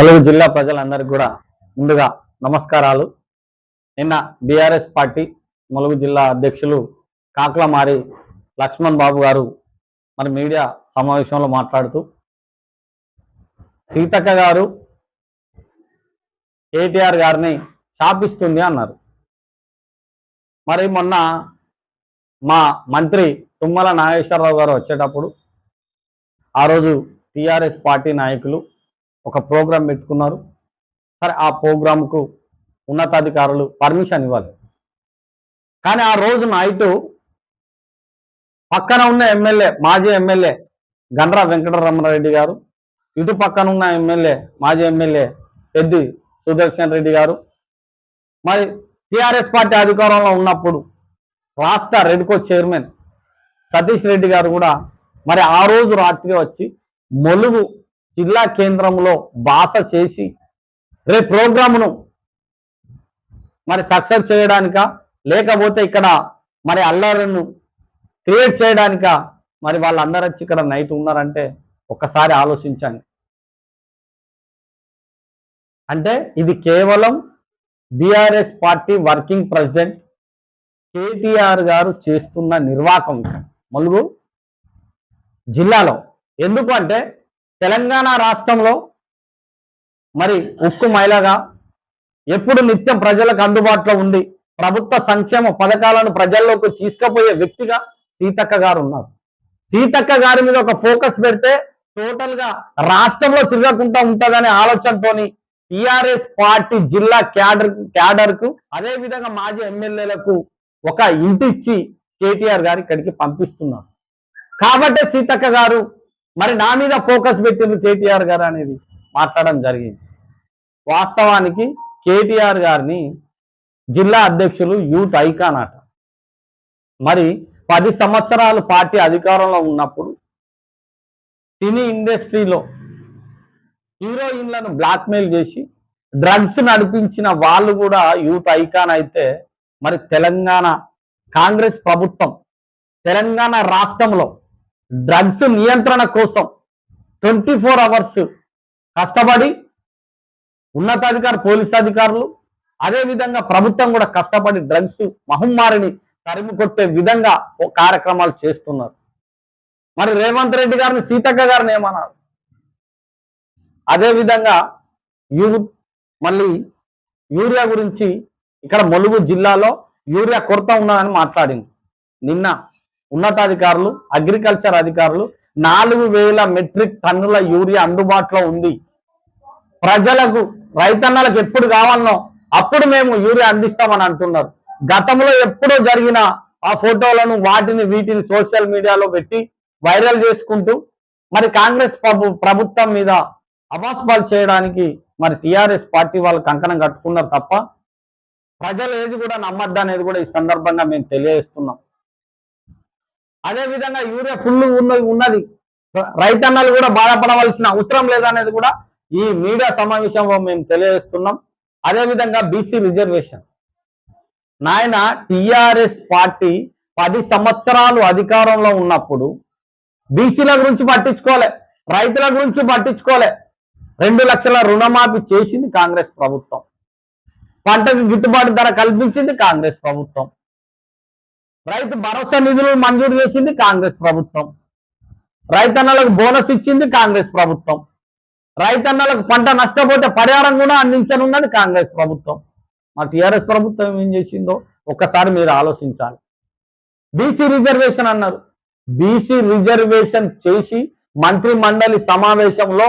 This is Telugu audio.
నలుగురు జిల్లా ప్రజలందరికీ కూడా ముందుగా నమస్కారాలు. నిన్న బీఆర్ఎస్ పార్టీ ములుగు జిల్లా అధ్యక్షులు కాక్లమారి లక్ష్మణ్ బాబు గారు మరి మీడియా సమావేశంలో మాట్లాడుతూ సీతక్క గారు కేటీఆర్ గారిని శాపిస్తుంది అన్నారు. మరి మొన్న మా మంత్రి తుమ్మల నాగేశ్వరరావు గారు వచ్చేటప్పుడు ఆ రోజు టిఆర్ఎస్ పార్టీ నాయకులు ఒక ప్రోగ్రాం పెట్టుకున్నారు. సరే ఆ ప్రోగ్రాంకు ఉన్నతాధికారులు పర్మిషన్ ఇవ్వాలి కానీ ఆ రోజు నైటు పక్కన ఉన్న ఎమ్మెల్యే మాజీ ఎమ్మెల్యే గండ్రా వెంకటరమణారెడ్డి గారు ఇటు పక్కన ఉన్న ఎమ్మెల్యే మాజీ ఎమ్మెల్యే పెద్ది సుదర్శన్ రెడ్డి గారు మరి టిఆర్ఎస్ పార్టీ అధికారంలో ఉన్నప్పుడు రాష్ట్ర రెడ్కో చైర్మన్ సతీష్ రెడ్డి గారు కూడా మరి ఆ రోజు రాత్రి వచ్చి మొలుగు జిల్లా కేంద్రంలో బాస చేసి రేపు ప్రోగ్రామును మరి సక్సెస్ చేయడానిక? లేకపోతే ఇక్కడ మరి అల్లర్లను క్రియేట్ చేయడానిక? మరి వాళ్ళందరూ వచ్చి ఇక్కడ నైట్ ఉన్నారంటే ఒక్కసారి ఆలోచించండి. అంటే ఇది కేవలం BRS party working president KTR గారు చేస్తున్న నిర్వాకం మలుగు జిల్లాలో ఎందుకు అంటే తెలంగాణ రాష్ట్రంలో మరి ఉక్కు మహిళగా ఎప్పుడు నిత్యం ప్రజలకు అందుబాటులో ఉండి ప్రభుత్వ సంక్షేమ పథకాలను ప్రజల్లోకి తీసుకుపోయే వ్యక్తిగా సీతక్క గారు ఉన్నారు. సీతక్క గారి మీద ఒక ఫోకస్ పెడితే టోటల్గా రాష్ట్రంలో తిరగకుండా ఉంటుందనే ఆలోచనతోని టిఆర్ఎస్ పార్టీ జిల్లా క్యాడర్ క్యాడర్కు అదే విధంగా మాజీ ఎమ్మెల్యేలకు ఒక ఇంటిచ్చి కేటీఆర్ గారు ఇక్కడికి పంపిస్తున్నారు. కాబట్టి సీతక్క గారు మరి నా మీద ఫోకస్ పెట్టింది కేటీఆర్ గారు అనేది మాట్లాడడం జరిగింది. వాస్తవానికి కేటీఆర్ గారిని జిల్లా అధ్యక్షులు యూత్ ఐకాన్ అట. మరి పది సంవత్సరాలు పార్టీ అధికారంలో ఉన్నప్పుడు సినీ ఇండస్ట్రీలో హీరోయిన్లను బ్లాక్మెయిల్ చేసి డ్రగ్స్ నడిపించిన వాళ్ళు కూడా యూత్ ఐకాన్ అయితే మరి తెలంగాణ కాంగ్రెస్ ప్రభుత్వం తెలంగాణ రాష్ట్రంలో డ్రగ్స్ నియంత్రణ కోసం ట్వంటీ ఫోర్ అవర్స్ కష్టపడి ఉన్నతాధికారి పోలీస్ అధికారులు అదేవిధంగా ప్రభుత్వం కూడా కష్టపడి డ్రగ్స్ మహమ్మారిని తరిమి కొట్టే విధంగా ఓ కార్యక్రమాలు చేస్తున్నారు. మరి రేవంత్ రెడ్డి గారిని సీతక్క గారిని ఏమన్నారు? అదేవిధంగా యూ మళ్ళీ యూరియా గురించి ఇక్కడ ములుగు జిల్లాలో యూరియా కొరత ఉన్నదని మాట్లాడింది. నిన్న ఉన్నతాధికారులు అగ్రికల్చర్ అధికారులు నాలుగు వేల మెట్రిక్ టన్నుల యూరియా అందుబాటులో ఉంది. ప్రజలకు రైతన్నలకు ఎప్పుడు కావాలనో అప్పుడు మేము యూరియా అందిస్తామని అంటున్నారు. గతంలో ఎప్పుడో జరిగిన ఆ ఫోటోలను వాటిని వీటిని సోషల్ మీడియాలో పెట్టి వైరల్ చేసుకుంటూ మరి కాంగ్రెస్ ప్రభుత్వం మీద అవాస్పాలు చేయడానికి మరి టిఆర్ఎస్ పార్టీ వాళ్ళు కంకణం కట్టుకున్నారు తప్ప ప్రజలు ఏది కూడా నమ్మద్దు అనేది కూడా ఈ సందర్భంగా మేము తెలియజేస్తున్నాం. అదే విధంగా యూరియా ఫుల్ ఉన్నది ఉన్నది. రైతన్నలు కూడా బాధపడవలసిన అవసరం లేదనేది కూడా ఈ మీడియా సమావేశంలో మేము తెలియజేస్తున్నాం. అదేవిధంగా బీసీ రిజర్వేషన్. నాయన టిఆర్ఎస్ పార్టీ పది సంవత్సరాలు అధికారంలో ఉన్నప్పుడు బీసీల గురించి పట్టించుకోలే రైతుల గురించి పట్టించుకోలే. రెండు లక్షల రుణమాఫీ చేసింది కాంగ్రెస్ ప్రభుత్వం. పంటకు గిట్టుబాటు ధర కల్పించింది కాంగ్రెస్ ప్రభుత్వం. రైతు భరోసా నిధులు మంజూరు చేసింది కాంగ్రెస్ ప్రభుత్వం. రైతన్నలకు బోనస్ ఇచ్చింది కాంగ్రెస్ ప్రభుత్వం. రైతన్నలకు పంట నష్టపోతే పరిహారం కూడా అందించనున్నది కాంగ్రెస్ ప్రభుత్వం. మా టీఆర్ఎస్ ప్రభుత్వం ఏం చేసిందో ఒక్కసారి మీరు ఆలోచించాలి. బీసీ రిజర్వేషన్ అన్నారు. బీసీ రిజర్వేషన్ చేసి మంత్రి మండలి సమావేశంలో